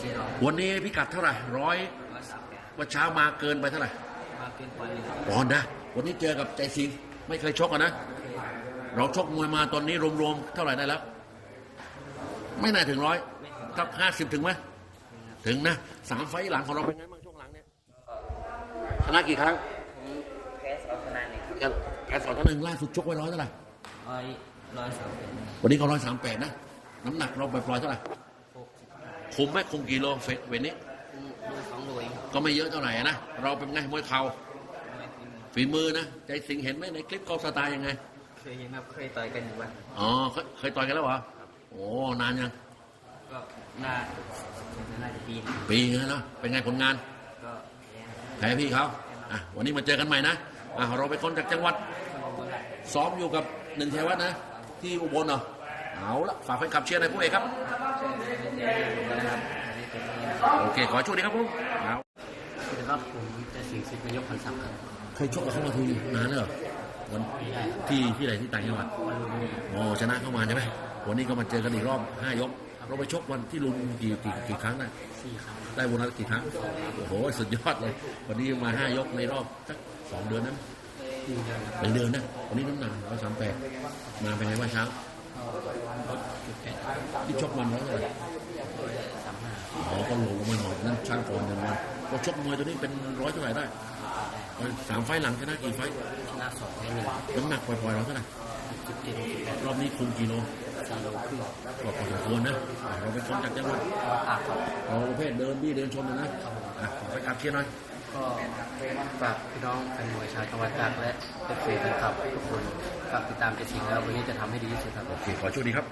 ชีรอวันนี้พิกัดเท่าไหร่ร้อยร้อยสามแปดวันเช้ามาเกินไปเท่าไหร่มาเป็นปอนด์หนึ่งปอนด์นะวันนี้เจอกับใจสิงห์ไม่เคยชกกันนะ เราชกมวยมาตอนนี้รวมๆเท่าไหร่ได้แล้ว ไม่น่าถึงร้อยไม่ถึงกับห้าสิบถึงไหมถึงนะสามไฟต์หลังของเราเป็นไงบ้างช่วงหลังเนี่ยชนะกี่ครั้งผมแพ้สองคะแนนเองครับกันการสอนท่านหนึ่งล่าสุดชกไว้ร้อยเท่าไหร่ร้อยร้อยสามแปดวันนี้ก็ร้อยสามแปดนะ น้ำหนักเราปล่อยๆเท่าไหร่หกสิบ คุมไหมคุมกี่โลเฟสเวนนี้ดูสองโลเองครับก็ไม่เยอะเท่าไหร่นะ เราเป็นไงมวยเข่าไม่เป็นฝีมือนะ ใจสิงห์เห็นไหมในคลิปเขาสไตล์ยังไง เคยเห็นครับเคยต่อยกันอยู่วันอ๋อเคยเคยต่อยกันแล้วเหรอโอ้นานยังก็น่าน่าจะปีนปีนึงแล้วเนอะเป็นไงผลงานก็แพ้ครับแพ้พี่เขาอะวันนี้มาเจอกันใหม่นะอะเราไปนคนจากจังหวัด ซ้อมอยู่กับหนึ่งเทวัฒน์นะ ที่อุบลเหรอเอาละฝากแฟนคลับเชียร์ในผู้เอกครับ โอเค ขอโชคดีครับผมเอาคือว่าผมจะสิงสิทธิ์นายกพันศักดิ์ครับเคยชกกับเขามาทีนานแล้วเหรอวันไม่ได้ครับที่ที่ไหนที่ต่างจังหวัดวันรุ่งอ๋อชนะเข้ามาใช่ไหมวันนี้ก็มาเจอกันอีกรอบห้ายกเราไปชกวันที่ลุมกี่กี่กี่ครั้งนะสี่ครั้งได้โบนัสกี่ครั้งโอ้โหสุดยอดเลย วันนี้มาห้ายกในรอบสักสองเดือนนั้นหนึ่งเดือนครับเป็นเดือนนะวันนี้น้ำหนักร้อยสามแปดมาเป็นไงว่าเช้าลดจุดแปดที่ชกมันร้อยเท่าไหร่ร้อยสาม ห้าอ๋อก็ลงมาหน่อยนั่นช่างโอนกันมาเราชกมวยตัวนี้เป็นร้อยเท่าไหร่ได้สามไฟล์หลังชนะกี่ไฟล์ชนะสองในหนึ่งน้ำหนักปล่อยๆเราเท่าไหร่จุดเจ็ดจุดแปดรอบนี้คุมกิโลสี่โลครึ่งก็พอสมควรนะ เราเป็นคนจากจังหวัดวัดตากครับเราประเภทเดินบี้เดินชนนะนะอะขอไปขับเชียร์หน่อยก็ฝากพี่น้องแฟนมวยชาวจังหวัดตากและเอฟซีแฟนคลับทุกคนฝากติดตามเจสิงห์แล้ววันนี้จะทำให้ดีที่สุดครับโอเคขอโชคดีครับ